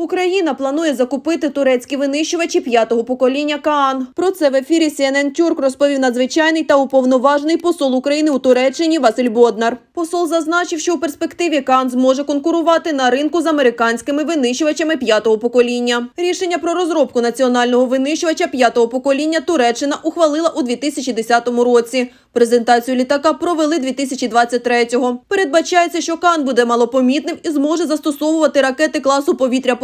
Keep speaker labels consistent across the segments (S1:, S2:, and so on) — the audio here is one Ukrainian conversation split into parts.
S1: Україна планує закупити турецькі винищувачі п'ятого покоління Каан. Про це в ефірі CNN Тюрк розповів надзвичайний та уповноважений посол України у Туреччині Василь Боднар. Посол зазначив, що у перспективі Каан зможе конкурувати на ринку з американськими винищувачами п'ятого покоління. Рішення про розробку національного винищувача п'ятого покоління Туреччина ухвалила у 2010 році. Презентацію літака провели 2023-го. Передбачається, що Кан буде малопомітним і зможе застосовувати ракети класу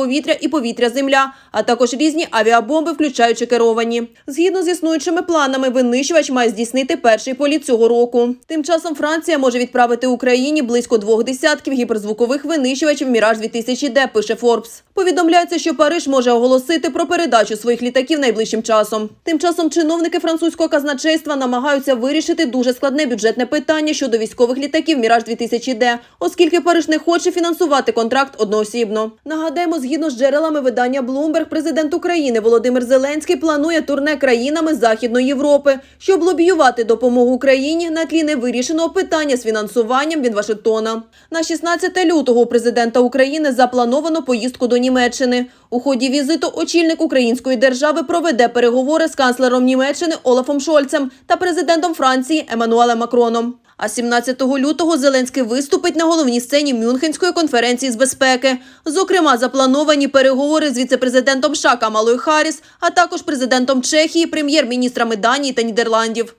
S1: повітря-повітря і повітря-земля, а також різні авіабомби, включаючи керовані. Згідно з існуючими планами, винищувач має здійснити перший політ цього року. Тим часом Франція може відправити Україні близько двох десятків гіперзвукових винищувачів Міраж 2000D, пише Форбс. Повідомляється, що Париж може оголосити про передачу своїх літаків найближчим часом. Тим часом чиновники французького казначейства намагаються вирішити дуже складне бюджетне питання щодо військових літаків Міраж 2000D, оскільки Париж не хоче фінансувати контракт одноосібно. Нагадаємо, згідно з джерелами видання Bloomberg, президент України Володимир Зеленський планує турне країнами Західної Європи, щоб лобіювати допомогу Україні на тлі невирішеного питання з фінансуванням від Вашингтона. На 16 лютого у президента України заплановано поїздку до Німеччини. У ході візиту очільник української держави проведе переговори з канцлером Німеччини Олафом Шольцем та президентом Франції Еммануелем Макроном. А 17 лютого Зеленський виступить на головній сцені Мюнхенської конференції з безпеки. Зокрема, заплановані переговори з віцепрезидентом США Камалою Харріс, а також президентом Чехії, прем'єр-міністрами Данії та Нідерландів.